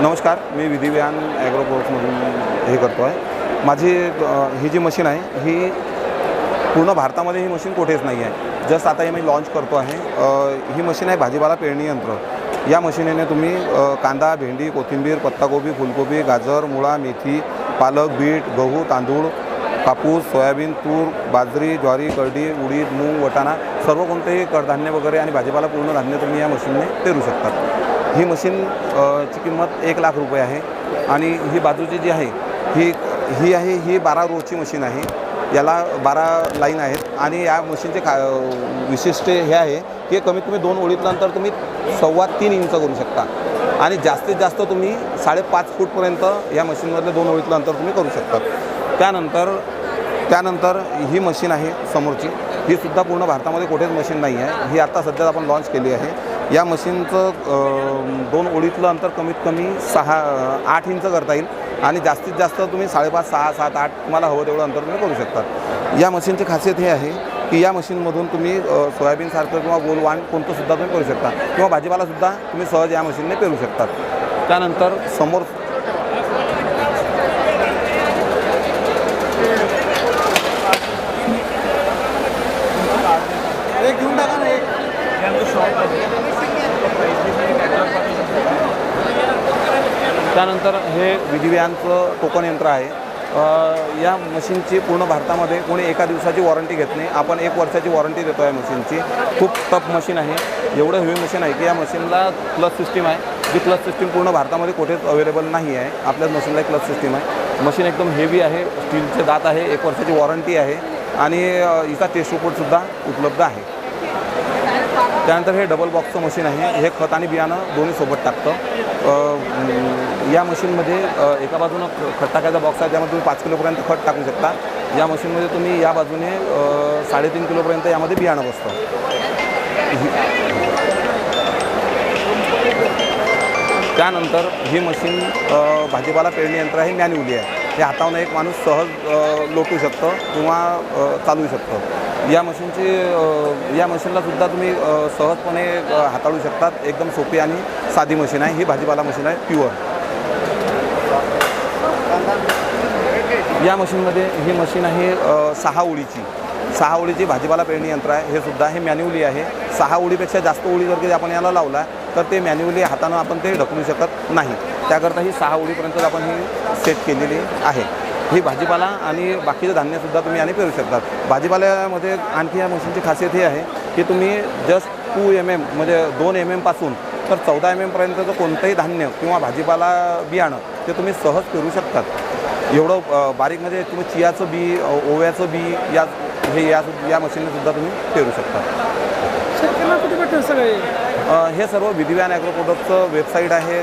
नमस्कार मी विधिव्यान ॲग्रो प्रोडक्ट्समधून हे करतो आहे माझी ही जी मशीन आहे ही पूर्ण भारतामध्ये ही मशीन कुठेच नाही आहे. जस्ट आता हे मी लॉन्च करतो आहे. ही मशीन आहे भाजीपाला पेरणी यंत्र. या मशीनीने तुम्ही कांदा भेंडी कोथिंबीर पत्ताकोबी फुलकोबी गाजर मुळा मेथी पालक बीट गहू तांदूळ कापूस सोयाबीन तूर बाजरी ज्वारी करडी उडीद मूग वटाणा सर्व कोणतेही कडधान्य वगैरे आणि भाजीपाला पूर्ण धान्य तुम्ही या मशीनने पेरू शकतात ही मशीन ची किंमत एक लाख रुपये आहे. आणि ही बाजूची जी आहे ही ही आहे ही बारा रोची मशीन आहे. याला बारा लाईन आहेत. आणि या मशीनचे का विशिष्ट हे आहे की कमीत कमी दोन ओळीतल्यानंतर तुम्ही सव्वा तीन इंच करू शकता. आणि जास्तीत जास्त तुम्ही साडेपाच फूटपर्यंत या मशीनमधले दोन ओळीतलं अंतर तुम्ही करू शकता. त्यानंतर त्यानंतर ही मशीन आहे समोरची. ही सुद्धा पूर्ण भारतामध्ये कुठेच मशीन नाही आहे ही आत्ता सध्या आपण लॉन्च केली आहे. या मशीनचं दोन ओळीतलं अंतर कमीत कमी सहा आठ इंच करता येईल. आणि जास्तीत जास्त तुम्ही साडेपाच सहा सात आठ तुम्हाला हवं तेवढं अंतर तुम्ही करू शकता. या मशीनची खासियत हे आहे की या मशीनमधून तुम्ही सोयाबीनसारखं किंवा गोलवाण कोणतंसुद्धा तुम्ही करू शकता. किंवा भाजीपालासुद्धा तुम्ही सहज या मशीनने पेरू शकतात त्यानंतर समोर त्यानंतर हे विधिव्यांचं टोकन यंत्र आहे. या मशीनची पूर्ण भारतामध्ये कोणी एका दिवसाची वॉरंटी घेत नाही. आपण एक वर्षाची वॉरंटी देतो या मशीनची. खूप टफ मशीन आहे. एवढं हेवी मशीन आहे की या मशीनला क्लच सिस्टीम आहे. जी क्लच सिस्टीम पूर्ण भारतामध्ये कुठेच अवेलेबल नाही आहे. आपल्याच मशीनला क्लच सिस्टीम आहे. मशीन एकदम हेवी आहे. स्टीलचे दात आहे. एक वर्षाची वॉरंटी आहे. आणि हिचा टेस्ट रिपोर्टसुद्धा उपलब्ध आहे. त्यानंतर हे डबल बॉक्सचं मशीन आहे. हे खत आणि बियाणं दोन्ही सोबत टाकतं. या मशीनमध्ये एका बाजूनं खत टाकायचा बॉक्स आहे. त्यामध्ये तुम्ही पाच किलोपर्यंत खत टाकू शकता. या मशीनमध्ये तुम्ही या बाजूने साडेतीन किलोपर्यंत यामध्ये बियाणं बसतं. त्यानंतर ही मशीन भाजीपाला पेरणी यंत्र आहे मॅन्युअली आहे. हे हातावनं एक माणूस सहज लोटू शकतं किंवा चालवू शकतं. या मशीनची या मशीनला सुद्धा तुम्ही सहजपणे हाताळू शकतात. एकदम सोपी आणि साधी मशीन आहे. ही भाजीपाला मशीन आहे प्युअर. या मशीनमध्ये ही मशीन आहे सहा ओळीची सहा ओळीची भाजीपाला पेरणी यंत्र आहे. हे सुद्धा हे मॅन्युअली आहे. सहा ओळीपेक्षा जास्त ओळी जर आपण याला लावला तर ते मॅन्युअली हातानं आपण ते ढकलू शकत नाही. त्याकरता ही सहा ओळीपर्यंत आपण ही सेट केलेली आहे. ही भाजीपाला आणि बाकीचं धान्यसुद्धा तुम्ही आणि पेरू शकतात. भाजीपाल्यामध्ये आणखी या मशीनची खासियत ही आहे की तुम्ही जस्ट टू एम एम म्हणजे दोन एम एमपासून तर चौदा एम एमपर्यंतचं कोणतंही धान्य किंवा भाजीपाला बियाणं ते तुम्ही सहज पेरू शकतात. एवढं बारीक म्हणजे तुम्ही चियाचं बी ओव्याचं बी या हे या या मशीनने सुद्धा तुम्ही पेरू शकता हे सर्व विधिव्यान ॲग्रो प्रोडक्टचं वेबसाईट आहे.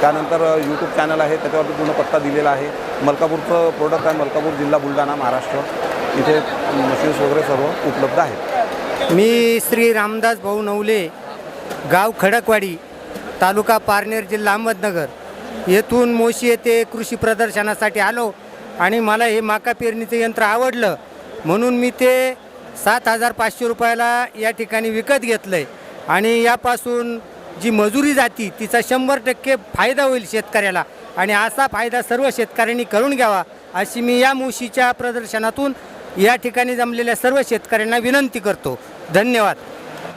त्यानंतर यूट्यूब चॅनल आहे. त्याच्यावरती पूर्ण पत्ता दिलेला आहे. मलकापूरचं प्रोडक्ट आहे. मलकापूर जिल्हा बुलढाणा महाराष्ट्र. इथे मशीन्स वगैरे सर्व उपलब्ध आहेत. मी श्री रामदास भाऊ नवले गाव खडकवाडी तालुका पारनेर जिल्हा अहमदनगर. येथून मोशी येथे कृषी प्रदर्शनासाठी आलो आणि मला हे माका पेरणीचं यंत्र आवडलं. म्हणून मी ते सात हजार पाचशे रुपयाला या ठिकाणी विकत घेतलं आहे आणि यापासून जी मजुरी जाती तिचा शंभर टक्के फायदा होईल शेतकऱ्याला. आणि असा फायदा सर्व शेतकऱ्यांनी करून घ्यावा अशी मी या मुशीच्या प्रदर्शनातून या ठिकाणी जमलेल्या सर्व शेतकऱ्यांना विनंती करतो. धन्यवाद.